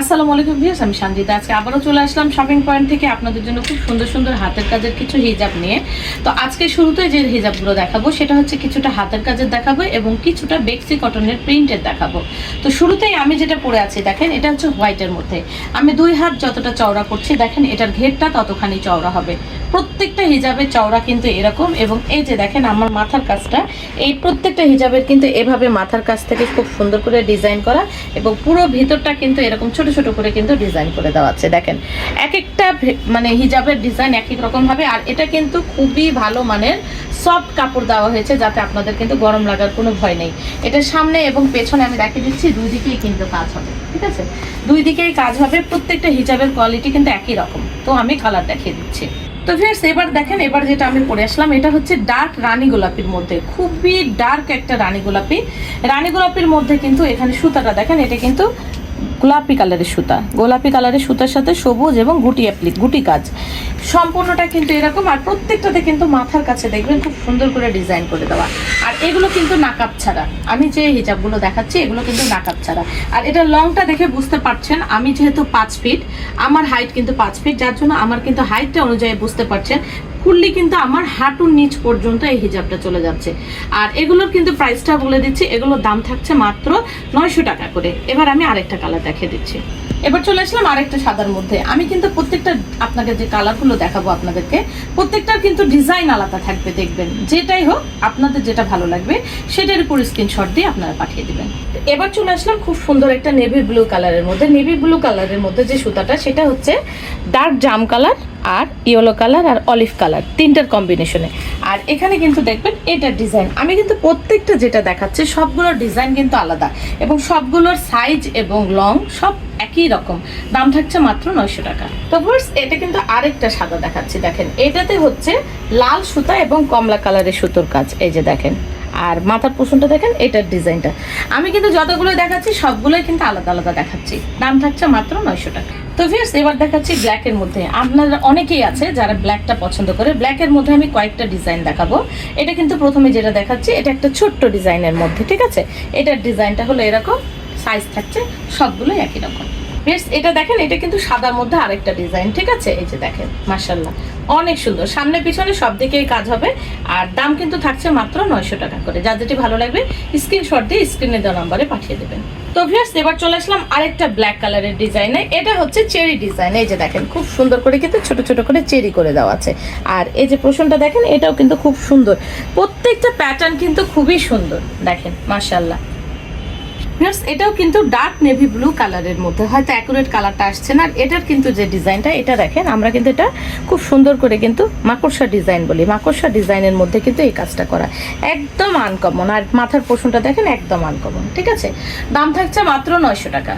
আসসালামু আলাইকুম ভিউস আমি সঞ্জিতা আজকে আবারও চলে আসলাম শপিং পয়েন্ট থেকে আপনাদের জন্য খুব সুন্দর সুন্দর হাতের কাজের কিছু হিজাব নিয়ে। তো আজকে শুরুতে যে হিজাবগুলো দেখাবো, সেটা হচ্ছে কিছুটা হাতের কাজের দেখাবো এবং কিছুটা বেক্সি কটনের প্রিন্টের দেখাবো। তো শুরুতেই আমি যেটা পরে আছি, দেখেন, এটা হচ্ছে হোয়াইটের মধ্যে। আমি দুই হাত যতটা চওড়া করছি, দেখেন, এটার ঘেরটা ততখানি চওড়া হবে। প্রত্যেকটা হিজাবের চওড়া কিন্তু এরকম এবং এই যে দেখেন আমার মাথার কাজটা, এই প্রত্যেকটা হিজাবের কিন্তু এভাবে মাথার কাছ থেকে খুব সুন্দর করে ডিজাইন করা এবং পুরো ভিতরটা কিন্তু এরকম ছোট ছোট করে কিন্তু ডিজাইন করে দেওয়া আছে। দেখেন এক একটা মানে হিজাবের ডিজাইন এক এক রকম হবে আর এটা কিন্তু খুবই ভালো মানের সফট কাপড় দেওয়া হয়েছে যাতে আপনাদের কিন্তু গরম লাগার কোনো ভয় নেই। এটা সামনে এবং পেছনে আমি দেখিয়ে দিচ্ছি, দুই দিকেই কিন্তু কাজ হবে, ঠিক আছে? দুই দিকেই কাজ হবে, প্রত্যেকটা হিজাবের কোয়ালিটি কিন্তু একই রকম। তো আমি কালার দেখিয়ে দিচ্ছি। তো ফ্রেন্ডস এবার দেখেন, এবার যেটা আমি পরে আসলাম, এটা হচ্ছে ডার্ক রানী গোলাপির মধ্যে, খুবই ডার্ক একটা রানী গোলাপি। রানী গোলাপির মধ্যে কিন্তু এখানে সুতাটা দেখেন, এটা কিন্তু গোলাপি কালারের সুতা। গোলাপি কালারের সুতার সাথে সবুজ এবং গুটি অ্যাপ্লিক গুটি কাজ। সম্পূর্ণটা কিন্তু এরকম আর প্রত্যেকটাতে কিন্তু মাথার কাছে দেখবেন খুব সুন্দর করে ডিজাইন করে দেওয়া। আর এগুলো কিন্তু নাকাপ ছাড়া। আমি যে হিজাবগুলো দেখাচ্ছি, এগুলো কিন্তু নাকাপ ছাড়া। আর এটা লংটা দেখে বুঝতে পারছেন, আমি যেহেতু পাঁচ ফিট আমার হাইট কিন্তু পাঁচ ফিট যার জন্য আমার কিন্তু হাইটটা অনুযায়ী বুঝতে পারছেন ফুললি কিন্তু আমার হাঁটুর নিচ পর্যন্ত এই হিজাবটা চলে যাচ্ছে। আর এগুলোর কিন্তু প্রাইসটা বলে দিচ্ছি, এগুলোর দাম থাকছে মাত্র নয়শো টাকা করে। এবার আমি আরেকটা কালার দেখিয়ে দিচ্ছি। এবার চলে আসলাম আরেকটা সাদার মধ্যে। আমি কিন্তু প্রত্যেকটা আপনাকে যে কালারগুলো দেখাবো আপনাদেরকে প্রত্যেকটার কিন্তু ডিজাইন আলাদা থাকবে, দেখবেন। যেটাই হোক, আপনাদের যেটা ভালো লাগবে, সেটার উপর স্ক্রিনশট দিয়ে আপনারা পাঠিয়ে দেবেন। এবার চলে আসলাম খুব সুন্দর একটা নেভি ব্লু কালারের মধ্যে। নেভি ব্লু কালারের মধ্যে যে সুতাটা, সেটা হচ্ছে ডার্ক জাম কালার আর ইয়েলো কালার আর অলিভ কালার, তিনটার কম্বিনেশনে আর এখানে কিন্তু দেখবেন এটার ডিজাইন আমি কিন্তু প্রত্যেকটা যেটা দেখাচ্ছি, সবগুলোর ডিজাইন কিন্তু আলাদা। এবং সবগুলোর সাইজ এবং লং সব একই রকম। দাম থাকছে মাত্র নয়শো টাকা। তো ফার্স এটা কিন্তু আরেকটা সাদা দেখাচ্ছি। দেখেন, এটাতে হচ্ছে লাল সুতা এবং কমলা কালারের সুতোর কাজ। এই যে দেখেন, আর মাথার পোষণটা দেখেন, এটার ডিজাইনটা আমি কিন্তু যতগুলো দেখাচ্ছি, সবগুলোই কিন্তু আলাদা আলাদা দেখাচ্ছি। দাম থাকছে মাত্র নয়শো টাকা। তো ভিউয়ার্স এবার দেখাচ্ছি ব্ল্যাকের মধ্যে। আপনারা অনেকেই আছে যারা ব্ল্যাকটা পছন্দ করে। ব্ল্যাকের মধ্যে আমি কয়েকটা ডিজাইন দেখাবো। এটা কিন্তু প্রথমে যেটা দেখাচ্ছি, এটা একটা ছোট্ট ডিজাইনের মধ্যে, ঠিক আছে? এটার ডিজাইনটা হলো এরকম সাইজ থাকছে, সবগুলোই একই রকম। বেশ এটা দেখেন, এটা কিন্তু সাদার মধ্যে আরেকটা ডিজাইন ঠিক আছে? এই যে দেখেন মার্শাল্লাহ অনেক সুন্দর। সামনে পিছনে সব দিকেই কাজ হবে, আর দাম কিন্তু থাকছে মাত্র নয়শো টাকা করে। যা যেটি ভালো লাগবে স্ক্রিনশট দিয়ে স্ক্রিনে দেওয়া নম্বরে পাঠিয়ে দেবেন। তো ভিউয়ার্স, এবার চলে আসলাম আরেকটা ব্ল্যাক কালারের ডিজাইনে এটা হচ্ছে চেরি ডিজাইন এই যে দেখেন, খুব সুন্দর করে কিন্তু ছোট ছোট করে চেরি করে দেওয়া আছে। আর এই যে পোষণটা দেখেন, এটাও কিন্তু খুব সুন্দর। প্রত্যেকটা প্যাটার্ন কিন্তু খুবই সুন্দর। দেখেন মার্শাল্লাহ ভিউয়ার্স এটাও কিন্তু ডার্ক নেভি ব্লু কালারের মধ্যে। হয়তো অ্যাকুরেট কালারটা আসছে না। আর এটার কিন্তু যে ডিজাইনটা, এটা দেখেন, আমরা কিন্তু এটা খুব সুন্দর করে কিন্তু মাকড়সা ডিজাইন বলি। মাকড়সা ডিজাইনের মধ্যে কিন্তু এই কাজটা করা। একদম আনকমন আর মাথার পোষণটা দেখেন, একদম আনকমন ঠিক আছে? দাম থাকছে মাত্র নয়শো টাকা।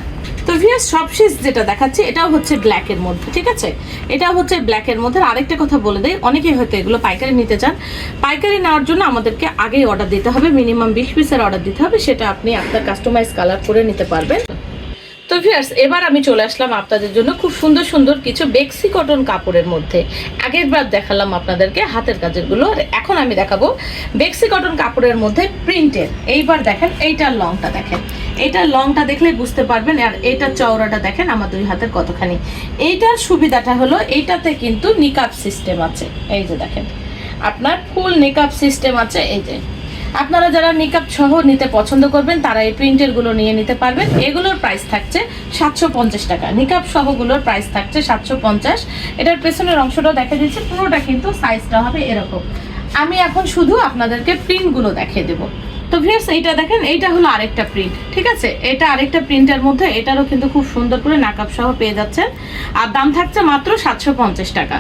তো ভিয়াস সবশেষ যেটা দেখাচ্ছে, এটাও হচ্ছে ব্ল্যাকের মধ্যে, ঠিক আছে? এটাও হচ্ছে ব্ল্যাকের মধ্যে। আরেকটা কথা বলে দেয় অনেকেই হয়তো এগুলো পাইকারি নিতে চান। পাইকারি নেওয়ার জন্য আমাদেরকে আগেই অর্ডার দিতে হবে মিনিমাম বিশ পিসের অর্ডার দিতে হবে, সেটা আপনি আপনার কাস্টমাইজ কালার করে নিতে পারবেন। তো ভিয়ার্স এবার আমি চলে আসলাম আপনাদের জন্য খুব সুন্দর সুন্দর কিছু বেক্সি কটন কাপড়ের মধ্যে। আগের বার দেখালাম আপনাদেরকে হাতের কাজেরগুলো, আর এখন আমি দেখাবো বেক্সি কটন কাপড়ের মধ্যে প্রিন্টের এইবার দেখেন, এইটার লংটা দেখেন। এইটার লংটা দেখলে বুঝতে পারবেন, আর এইটার চওড়াটা দেখেন আমার দুই হাতের কতখানি। এইটার সুবিধাটা হলো এইটাতে কিন্তু নিকাপ সিস্টেম আছে। এই যে দেখেন, আপনার ফুল নিকাপ সিস্টেম আছে, এই যে। আপনারা যারা নিকাপ সহ নিতে পছন্দ করবেন, তারা এই প্রিন্টেরগুলো নিয়ে নিতে পারবেন। এগুলোর প্রাইস থাকছে সাতশো পঞ্চাশ টাকা। নিকাপ সহগুলোর প্রাইস থাকছে সাতশো পঞ্চাশ। এটার পেছনের অংশটাও দেখা দিচ্ছে পুরোটা কিন্তু সাইজটা হবে এরকম। আমি এখন শুধু আপনাদেরকে প্রিন্টগুলো দেখিয়ে দেবো। তো ভিউয়ার্স এইটা দেখেন, এইটা হলো আরেকটা প্রিন্ট ঠিক আছে? এটা আরেকটা প্রিন্টের মধ্যে, এটারও কিন্তু খুব সুন্দর করে নাকাপ সহ পেয়ে যাচ্ছেন। আর দাম থাকছে মাত্র সাতশো পঞ্চাশ টাকা।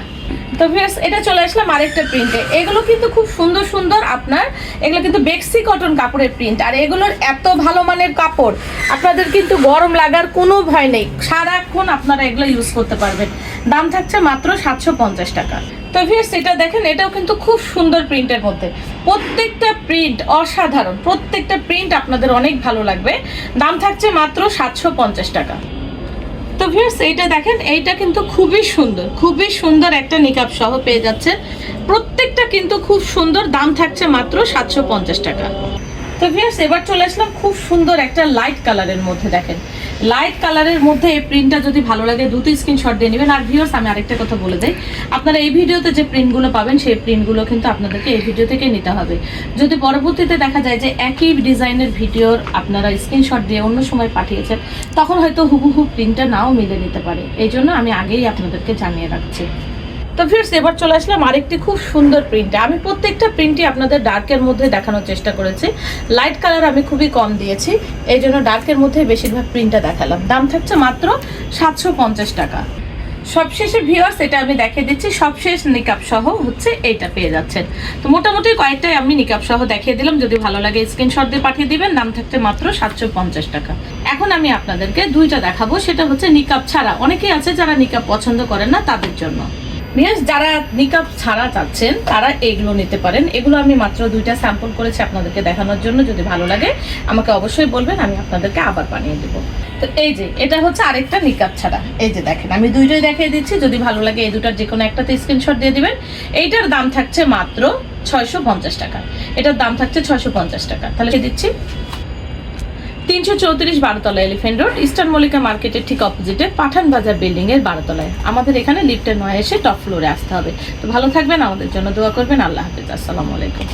তো ভিউয়ার্স এটা চলে আসলাম আরেকটা প্রিন্টে এগুলো কিন্তু খুব সুন্দর সুন্দর আপনার, এগুলো কিন্তু বেক্সি কটন কাপড়ের প্রিন্ট আর এগুলোর এত ভালো মানের কাপড়, আপনাদের কিন্তু গরম লাগার কোনো ভয় নেই। সারাক্ষণ আপনারা এগুলো ইউজ করতে পারবেন। দাম থাকছে মাত্র সাতশো পঞ্চাশ টাকা। তো ভিউয়ার্স এটা দেখেন, এটাও কিন্তু খুব সুন্দর প্রিন্টের মধ্যে। প্রত্যেকটা প্রিন্ট অসাধারণ। প্রত্যেকটা প্রিন্ট আপনাদের অনেক ভালো লাগবে। দাম থাকছে মাত্র সাতশো পঞ্চাশ টাকা। তো ভিউয়ার্স এইটা দেখেন, এইটা কিন্তু খুবই সুন্দর। খুবই সুন্দর একটা নিকাপ সহ পেয়ে যাচ্ছে প্রত্যেকটা কিন্তু খুব সুন্দর, দাম থাকছে মাত্র সাতশো পঞ্চাশ টাকা। তো ভিউয়ার্স এবার চলে আসলাম খুব সুন্দর একটা লাইট কালারের মধ্যে দেখেন। লাইট কালারের মধ্যে এই প্রিন্টটা যদি ভালো লাগে দ্রুত স্ক্রিনশট দিয়ে নেবেন। আর ভিউয়ার্স আমি আরেকটা কথা বলে দেই। আপনারা এই ভিডিওতে যে প্রিন্টগুলো পাবেন, সেই প্রিন্টগুলো কিন্তু আপনাদেরকে এই ভিডিও থেকে নিতে হবে। যদি পরবর্তীতে দেখা যায় যে একই ডিজাইনের ভিডিওর আপনারা স্ক্রিনশট দিয়ে অন্য সময় পাঠিয়েছেন, তখন হয়তো হুবহু প্রিন্টটা নাও মিলে নিতে পারে। এই জন্য আমি আগেই আপনাদেরকে জানিয়ে রাখছি। তো ফিরস এবার চলে আসলাম আরেকটি খুব সুন্দর প্রিন্টে আমি প্রত্যেকটা প্রিন্টই আপনাদের ডার্কের মধ্যে দেখানোর চেষ্টা করেছি। লাইট কালার আমি খুবই কম দিয়েছি, এই জন্য ডার্কের মধ্যে বেশিরভাগ প্রিন্টটা দেখালাম। দাম থাকছে মাত্র সাতশো পঞ্চাশ টাকা। সবশেষে ভিউয়ার্স, এটা আমি দেখিয়ে দিচ্ছি, সবশেষ নিকাপ সহ হচ্ছে এইটা পেয়ে যাচ্ছেন। তো মোটামুটি কয়েকটাই আমি নিকাপ সহ দেখিয়ে দিলাম, যদি ভালো লাগে স্ক্রিনশট দিয়ে পাঠিয়ে দিবেন, দাম থাকছে মাত্র সাতশো পঞ্চাশ টাকা। এখন আমি আপনাদেরকে দুইটা দেখাবো, সেটা হচ্ছে নিকাপ ছাড়া। অনেকেই আছে যারা নিকাপ পছন্দ করেন না তাদের জন্য। ভিউয়ার্স যারা নিকাপ ছাড়া চাচ্ছেন তারা এগুলো নিতে পারেন। এগুলো আমি মাত্র দুইটা স্যাম্পল করেছি আপনাদেরকে দেখানোর জন্য, যদি ভালো লাগে, আমাকে অবশ্যই বলবেন, আমি আপনাদেরকে আবার বানিয়ে দেবো। তো এই যে, এটা হচ্ছে আরেকটা নিকাপ ছাড়া। এই যে দেখেন, আমি দুইটাই দেখিয়ে দিচ্ছি, যদি ভালো লাগে এই দুটার যে কোনো একটাতে স্ক্রিনশট দিয়ে দিবেন। এইটার দাম থাকছে মাত্র ছয়শো পঞ্চাশ টাকা। এটার দাম থাকছে ছয়শো পঞ্চাশ টাকা। তাহলে দিচ্ছি তিনশো চৌত্রিশ বারোতলা এলিফেন্ট রোড ইস্টার্ন মল্লিকা মার্কেটের ঠিক অপোজিটে পাঠান বাজার বিল্ডিং এর বারোতলায়। আমাদের এখানে লিফটের নয় এসে টপ ফ্লোরে আসতে হবে। তো ভালো থাকবেন, আমাদের জন্য দোয়া করবেন। আল্লাহ হাফিজ, আসসালামু আলাইকুম।